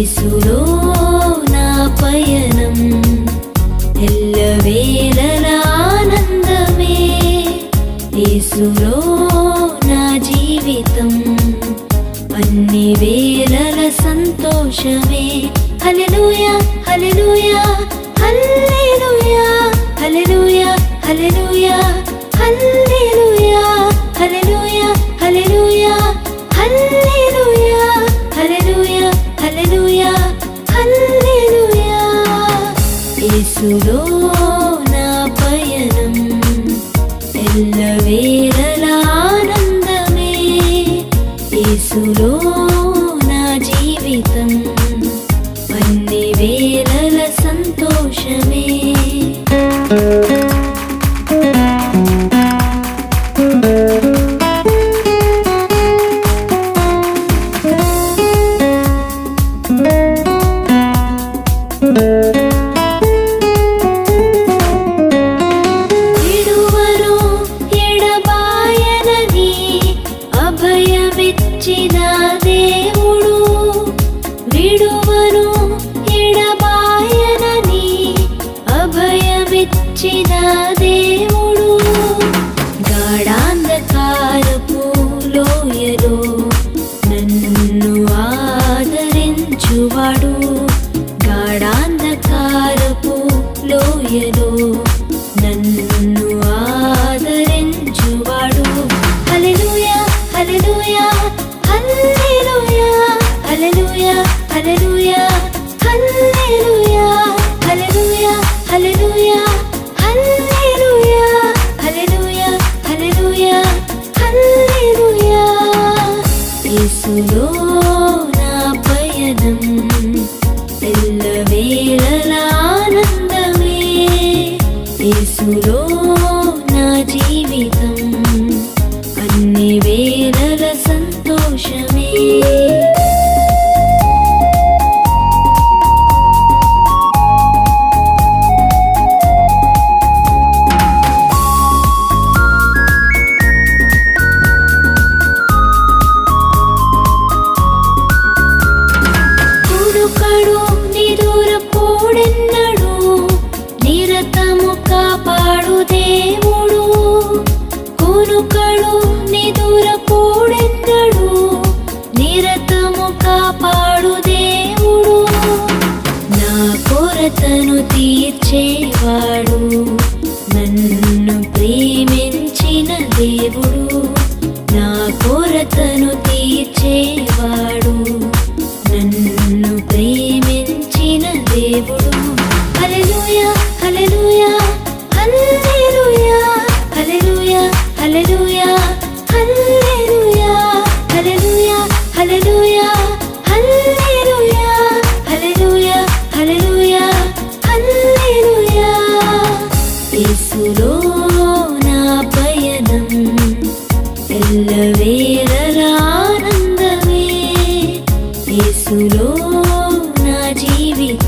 యేసులో నా పయనం. ఎల్లవేళల ఆనందమే. యేసులో నా జీవితం. అన్ని వేళల సంతోషమే. హల్లెలూయా హల్లెలూయా హల్లెలూయా హల్లెలూయా హల్లెలూయా హల్లెలూయా. యేసులో నా పయనం. ఎల్లవేళల ఆనందమే యేసులో నా జీవితం. అన్ని వేళల సంతోషమే. యేసులో నా జీవితం. అన్ని వేళల సంతోషమే. కాపాడు దేవుడు. నా కొరతను తీర్చేవాడు. నన్ను దేవుడు. నా కొరతను తీర్చేవాడు. పల్లవేదల ఆనందమే యేసులో నా జీవితం.